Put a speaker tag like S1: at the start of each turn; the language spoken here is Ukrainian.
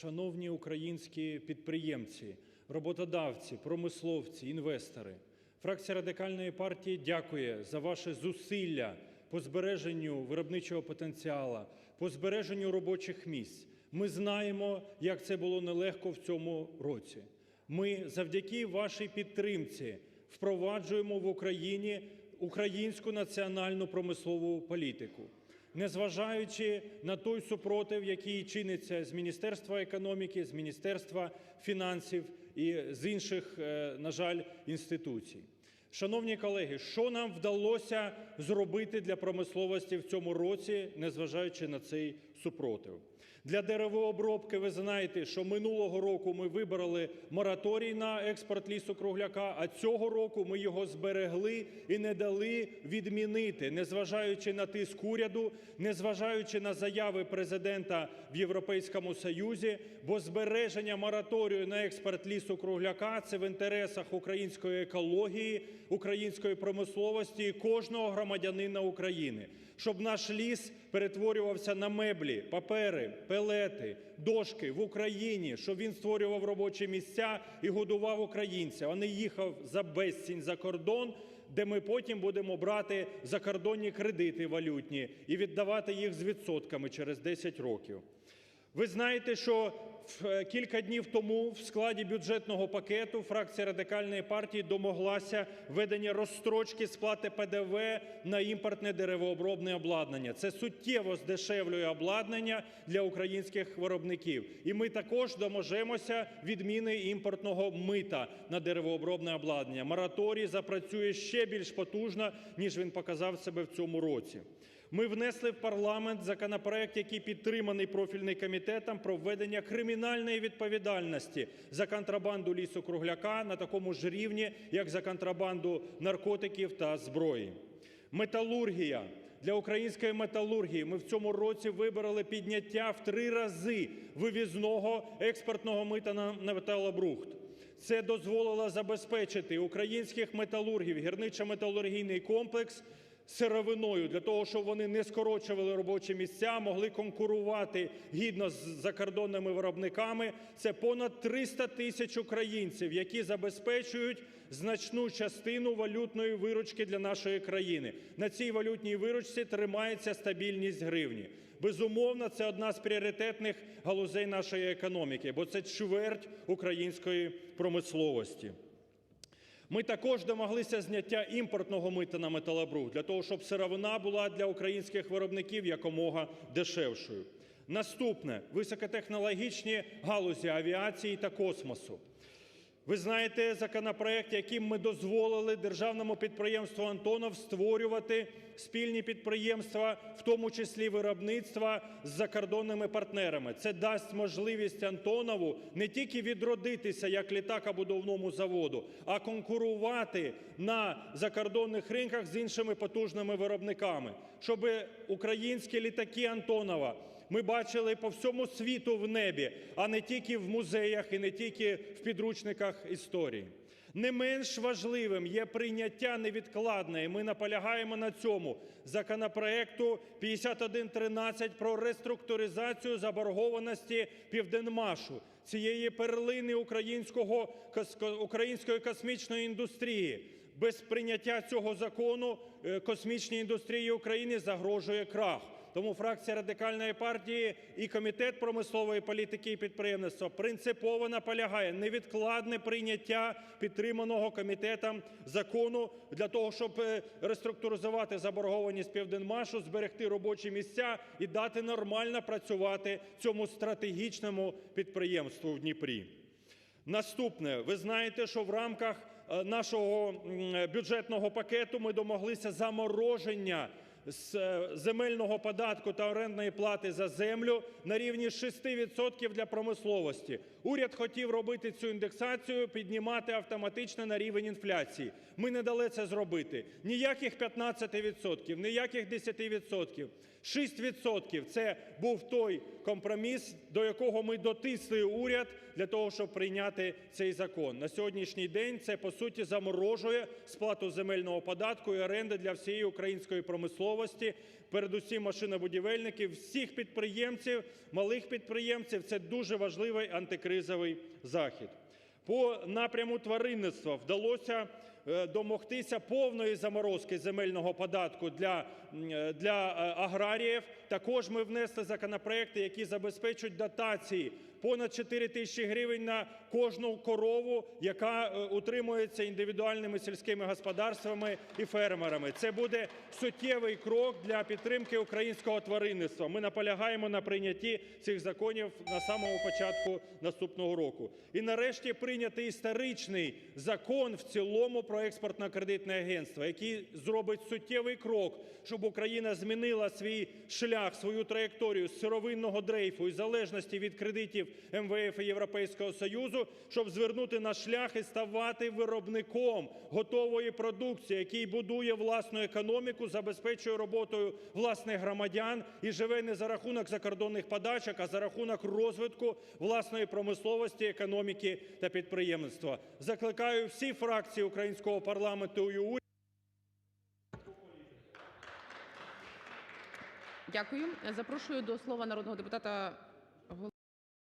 S1: Шановні українські підприємці, роботодавці, промисловці, інвестори! Фракція Радикальної партії дякує за ваші зусилля по збереженню виробничого потенціалу, по збереженню робочих місць. Ми знаємо, як це було нелегко в цьому році. Ми завдяки вашій підтримці впроваджуємо в Україні українську національну промислову політику. Незважаючи на той супротив, який чиниться з Міністерства економіки, з Міністерства фінансів і з інших, е, на жаль, інституцій. Шановні колеги, що нам вдалося зробити для промисловості в цьому році, незважаючи на цей супротив? Для деревообробки ви знаєте, що минулого року ми вибрали мораторій на експорт лісу-кругляка, а цього року ми його зберегли і не дали відмінити, незважаючи на тиск уряду, незважаючи на заяви Президента в Європейському Союзі, бо збереження мораторію на експорт лісу-кругляка – це в інтересах української екології, української промисловості і кожного громадянина України. Щоб наш ліс перетворювався на меблі, папери, пелети, дошки в Україні, щоб він створював робочі місця і годував українців, а не їхав за безцінь за кордон, де ми потім будемо брати закордонні кредити валютні і віддавати їх з відсотками через 10 років. Ви знаєте, що в кілька днів тому в складі бюджетного пакету фракція Радикальної партії домоглася введення розстрочки сплати ПДВ на імпортне деревообробне обладнання. Це суттєво здешевлює обладнання для українських виробників. І ми також доможемося відміни імпортного мита на деревообробне обладнання. Мораторій запрацює ще більш потужно, ніж він показав себе в цьому році. Ми внесли в парламент законопроект, який підтриманий профільним комітетом, про введення кримінальної відповідальності за контрабанду лісу-кругляка на такому ж рівні, як за контрабанду наркотиків та зброї. Металургія. Для української металургії ми в цьому році вибороли підняття в три рази вивізного експортного мита на металобрухт. Це дозволило забезпечити українських металургів, гірничо-металургійний комплекс сировиною для того, щоб вони не скорочували робочі місця, могли конкурувати гідно з закордонними виробниками. Це понад 300 тисяч українців, які забезпечують значну частину валютної виручки для нашої країни. На цій валютній виручці тримається стабільність гривні. Безумовно, це одна з пріоритетних галузей нашої економіки, бо це чверть української промисловості. Ми також домоглися зняття імпортного мита на металобрухт для того, щоб сировина була для українських виробників якомога дешевшою. Наступне. Високотехнологічні галузі авіації та космосу. Ви знаєте законопроект, яким ми дозволили державному підприємству "Антонов" створювати спільні підприємства, в тому числі виробництва з закордонними партнерами. Це дасть можливість "Антонову" не тільки відродитися як літакобудівному заводу, а конкурувати на закордонних ринках з іншими потужними виробниками, щоби українські літаки "Антонова" ми бачили по всьому світу в небі, а не тільки в музеях і не тільки в підручниках історії. Не менш важливим є прийняття невідкладне, і ми наполягаємо на цьому, законопроекту 5113 про реструктуризацію заборгованості "Південмашу", цієї перлини українського, української космічної індустрії. Без прийняття цього закону космічній індустрії України загрожує крах. Тому фракція Радикальної партії і Комітет промислової політики і підприємництва принципово наполягає невідкладне прийняття підтриманого комітетом закону для того, щоб реструктуризувати заборгованість "Південмашу", зберегти робочі місця і дати нормально працювати цьому стратегічному підприємству в Дніпрі. Наступне. Ви знаєте, що в рамках нашого бюджетного пакету ми домоглися замороження земельного податку та орендної плати за землю на рівні 6 відсотків для промисловості. Уряд хотів робити цю індексацію, піднімати автоматично на рівень інфляції. Ми не дали це зробити. Ніяких 15 відсотків, ніяких 10 відсотків. 6 відсотків – це був той компроміс, до якого ми дотисли уряд для того, щоб прийняти цей закон. На сьогоднішній день це, по суті, заморожує сплату земельного податку і оренди для всієї української промисловості промисловості, передусім машинобудівельників, всіх підприємців, малих підприємців. Це дуже важливий антикризовий захід. По напряму тваринництва вдалося е, домогтися повної заморозки земельного податку для, е, е, аграріїв. Також ми внесли законопроекти, які забезпечують дотації понад 4 тисячі гривень на кожну корову, яка е, утримується індивідуальними сільськими господарствами і фермерами. Це буде суттєвий крок для підтримки українського тваринництва. Ми наполягаємо на прийнятті цих законів на самому початку наступного року. І нарешті прийнятий історичний закон в цілому про експортно-кредитне агентство, який зробить суттєвий крок, щоб Україна змінила свій шлях, свою траєкторію з сировинного дрейфу і залежності від кредитів МВФ і Європейського Союзу, щоб звернути на шлях і ставати виробником готової продукції, який будує власну економіку, забезпечує роботою власних громадян і живе не за рахунок закордонних подачок, а за рахунок розвитку власної промисловості, економіки та підприємництва. Закликаю всі фракції українського парламенту і уряд
S2: Дякую. Запрошую до слова народного депутата